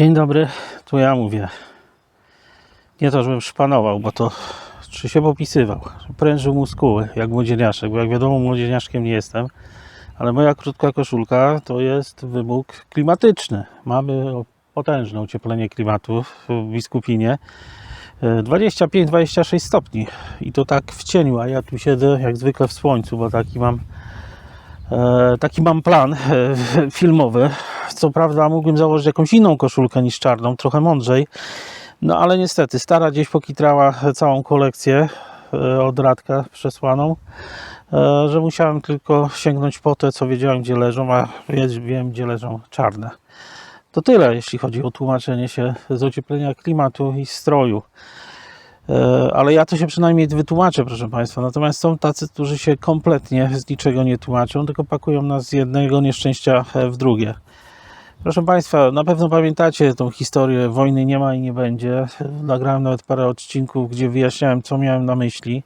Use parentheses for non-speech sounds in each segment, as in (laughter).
Dzień dobry, tu ja mówię. Nie to, żebym szpanował, bo to czy się popisywał. Prężył muskuły, jak młodzieniaszek, bo jak wiadomo, młodzieniaszkiem nie jestem. Ale moja krótka koszulka to jest wymóg klimatyczny. Mamy potężne ocieplenie klimatu w Biskupinie. E, 25-26 stopni i to tak w cieniu, a ja tu siedzę jak zwykle w słońcu, bo taki mam E, taki mam plan e, (laughs) filmowy. Co prawda mógłbym założyć jakąś inną koszulkę niż czarną, trochę mądrzej. No ale niestety, stara gdzieś pokitrała całą kolekcję e, od Radka przesłaną, e, że musiałem tylko sięgnąć po te, co wiedziałem, gdzie leżą, a wie- wiem, gdzie leżą czarne. To tyle, jeśli chodzi o tłumaczenie się z ocieplenia klimatu i stroju. E, Ale ja to się przynajmniej wytłumaczę, proszę Państwa. Natomiast są tacy, którzy się kompletnie z niczego nie tłumaczą, tylko pakują nas z jednego nieszczęścia w drugie. Proszę Państwa, na pewno pamiętacie tą historię Wojny nie ma i nie będzie. Nagrałem nawet parę odcinków, gdzie wyjaśniałem, co miałem na myśli.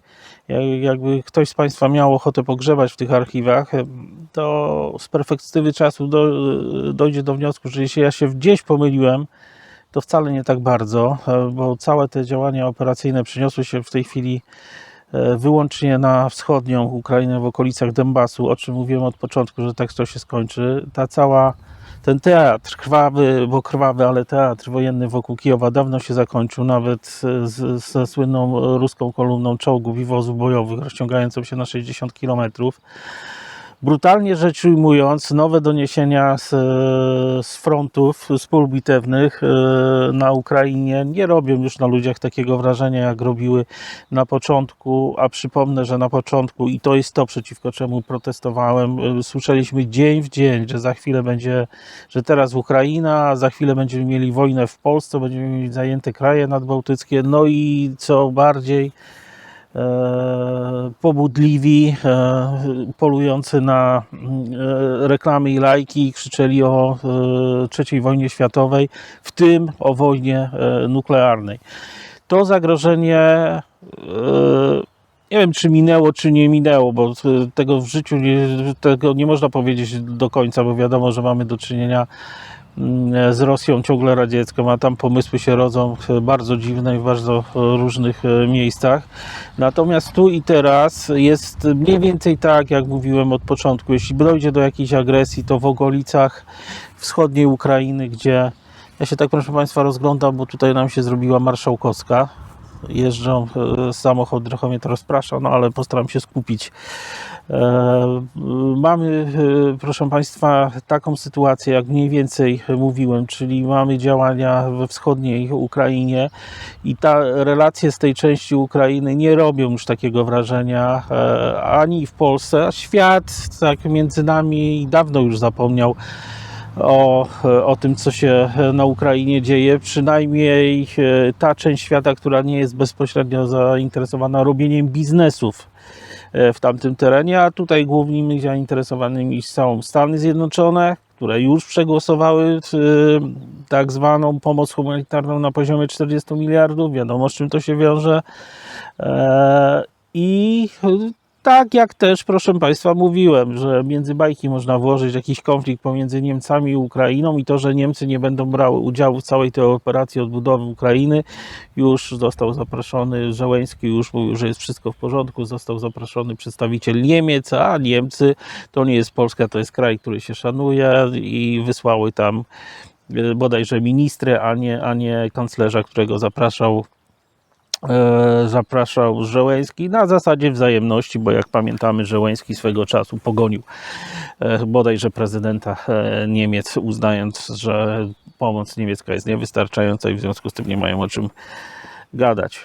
Jak- Jakby ktoś z Państwa miał ochotę pogrzebać w tych archiwach, to z perspektywy czasu do, dojdzie do wniosku, że jeśli ja się gdzieś pomyliłem, to wcale nie tak bardzo, e, bo całe te działania operacyjne przeniosły się w tej chwili e, wyłącznie na wschodnią Ukrainę w okolicach Donbasu, o czym mówiłem od początku, że tak to się skończy. Ta cała, ten teatr krwawy, bo krwawy, ale teatr wojenny wokół Kijowa dawno się zakończył, nawet e, ze słynną ruską kolumną czołgów i wozów bojowych rozciągającą się na 60 kilometrów. Brutalnie rzecz ujmując, nowe doniesienia z, z frontów, z pól bitewnych e, na Ukrainie nie robią już na ludziach takiego wrażenia, jak robiły na początku. A przypomnę, że na początku, i to jest to, przeciwko czemu protestowałem, e, słyszeliśmy dzień w dzień, że za chwilę będzie, że teraz Ukraina, za chwilę będziemy mieli wojnę w Polsce, będziemy mieli zajęte kraje nadbałtyckie, no i co bardziej pobudliwi, e, polujący na e, reklamy i lajki, krzyczeli o e, III wojnie światowej, w tym o wojnie e, nuklearnej. To zagrożenie e, nie wiem, czy minęło, czy nie minęło, bo e, tego w życiu nie, tego nie można powiedzieć do końca, bo wiadomo, że mamy do czynienia z Rosją ciągle radziecką, a tam pomysły się rodzą e, bardzo dziwne i w bardzo różnych e, miejscach. Natomiast tu i teraz jest mniej więcej tak, jak mówiłem od początku. Jeśli dojdzie do jakiejś agresji, to w okolicach wschodniej Ukrainy, gdzie ja się tak, proszę Państwa, rozglądam, bo tutaj nam się zrobiła marszałkowska. Jeżdżą, e, samochód trochę to rozprasza, no ale postaram się skupić. E, Mamy, e, proszę Państwa, taką sytuację, jak mniej więcej mówiłem, czyli mamy działania we wschodniej Ukrainie i ta relacje z tej części Ukrainy nie robią już takiego wrażenia ani w Polsce, a świat tak między nami dawno już zapomniał o, o tym, co się na Ukrainie dzieje. Przynajmniej e, ta część świata, która nie jest bezpośrednio zainteresowana robieniem biznesów e, w tamtym terenie, a tutaj głównymi zainteresowanymi są Stany Zjednoczone, które już przegłosowały e, tak zwaną pomoc humanitarną na poziomie 40 miliardów. Wiadomo, z czym to się wiąże. E, I tak jak też, proszę Państwa, mówiłem, że między bajki można włożyć jakiś konflikt pomiędzy Niemcami i Ukrainą i to, że Niemcy nie będą brały udziału w całej tej operacji odbudowy Ukrainy. Już został zaproszony Żeleński, już mówił, że jest wszystko w porządku, został zaproszony przedstawiciel Niemiec, a Niemcy to nie jest Polska, to jest kraj, który się szanuje i wysłały tam e, bodajże ministry, a nie, a nie kanclerza, którego zapraszał zapraszał Żeleński na zasadzie wzajemności, bo jak pamiętamy, Żeleński swego czasu pogonił e, bodajże prezydenta e, Niemiec, uznając, że pomoc niemiecka jest niewystarczająca i w związku z tym nie mają o czym gadać.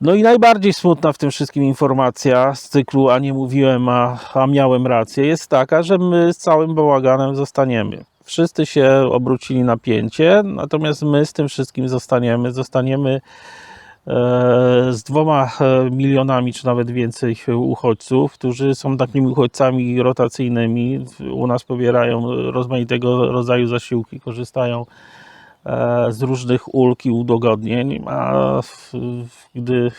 No i najbardziej smutna w tym wszystkim informacja z cyklu, a nie mówiłem, a, a miałem rację, jest taka, że my z całym bałaganem zostaniemy. Wszyscy się obrócili na pięcie, natomiast my z tym wszystkim zostaniemy. Zostaniemy e, z dwoma e, milionami, czy nawet więcej uchodźców, którzy są takimi uchodźcami rotacyjnymi. U nas pobierają rozmaitego rodzaju zasiłki, korzystają e, z różnych ulg i udogodnień, a gdy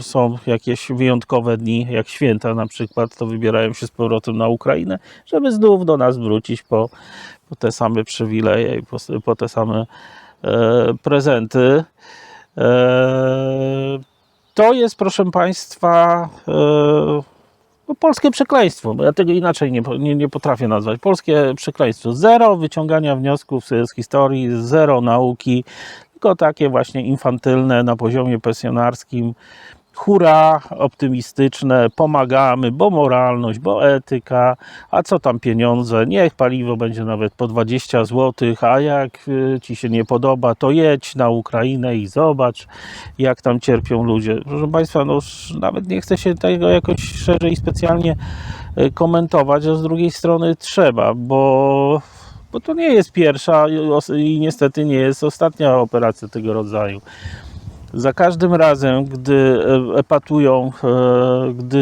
są jakieś wyjątkowe dni, jak święta na przykład, to wybierają się z powrotem na Ukrainę, żeby znów do nas wrócić po, po te same przywileje i po, po te same e, prezenty. E, to jest, proszę Państwa, e, no, polskie przekleństwo. Ja tego inaczej nie, nie, nie potrafię nazwać. Polskie przekleństwo. Zero wyciągania wniosków z, historii, zero nauki, tylko takie właśnie infantylne na poziomie pasjonarskim. Hura, optymistyczne, pomagamy, bo moralność, bo etyka, a co tam pieniądze, niech paliwo będzie nawet po 20 zł, a jak y, Ci się nie podoba, to jedź na Ukrainę i zobacz, jak tam cierpią ludzie. Proszę Państwa, no już nawet nie chcę się tego jakoś szerzej specjalnie y, komentować, a z drugiej strony trzeba, bo, bo to nie jest pierwsza i i niestety nie jest ostatnia operacja tego rodzaju. Za każdym razem, gdy e, epatują, e, gdy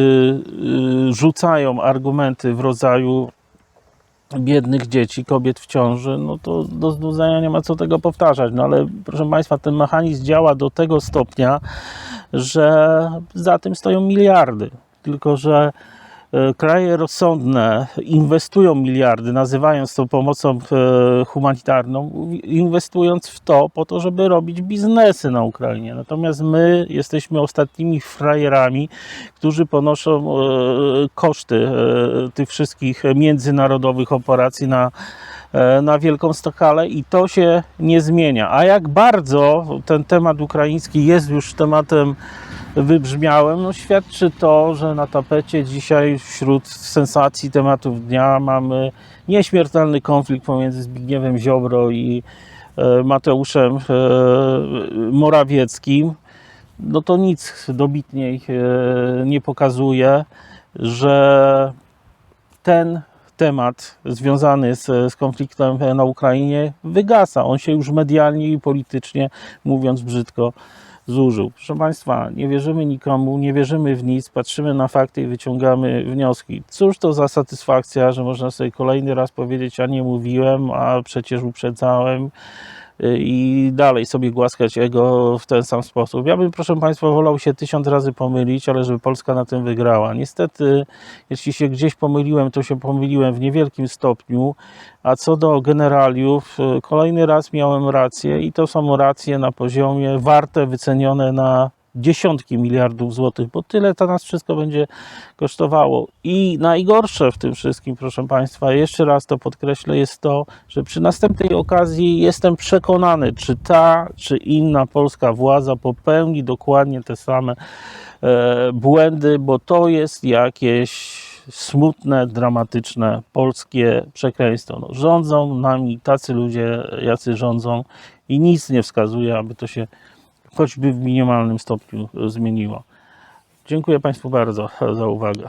y, rzucają argumenty w rodzaju biednych dzieci, kobiet w ciąży, no to do znudzenia nie ma co tego powtarzać. No ale proszę Państwa, ten mechanizm działa do tego stopnia, że za tym stoją miliardy. Tylko, że e, kraje rozsądne inwestują miliardy, nazywając to pomocą e, humanitarną, inwestując w to po to, żeby robić biznesy na Ukrainie. Natomiast my jesteśmy ostatnimi frajerami, którzy ponoszą e, koszty e, tych wszystkich międzynarodowych operacji na, e, na wielką skalę i to się nie zmienia. A jak bardzo ten temat ukraiński jest już tematem wybrzmiałem, no świadczy to, że na tapecie dzisiaj wśród sensacji tematów dnia mamy nieśmiertelny konflikt pomiędzy Zbigniewem Ziobro i e, Mateuszem e, Morawieckim. No to nic dobitniej e, nie pokazuje, że ten temat związany z, z konfliktem na Ukrainie wygasa. On się już medialnie i politycznie, mówiąc brzydko, zużył. Proszę Państwa, nie wierzymy nikomu, nie wierzymy w nic, patrzymy na fakty i wyciągamy wnioski. Cóż to za satysfakcja, że można sobie kolejny raz powiedzieć, a nie mówiłem, a przecież uprzedzałem i dalej sobie głaskać ego w ten sam sposób. Ja bym, proszę Państwa, wolał się tysiąc razy pomylić, ale żeby Polska na tym wygrała. Niestety, jeśli się gdzieś pomyliłem, to się pomyliłem w niewielkim stopniu, a co do generaliów, y, kolejny raz miałem rację i to są racje na poziomie warte, wycenione na dziesiątki miliardów złotych, bo tyle to nas wszystko będzie kosztowało. I najgorsze w tym wszystkim, proszę Państwa, jeszcze raz to podkreślę, jest to, że przy następnej okazji jestem przekonany, czy ta, czy inna polska władza popełni dokładnie te same e, błędy, bo to jest jakieś smutne, dramatyczne polskie przekleństwo. No, rządzą nami tacy ludzie, jacy rządzą i nic nie wskazuje, aby to się choćby w minimalnym stopniu zmieniło. Dziękuję Państwu bardzo za uwagę.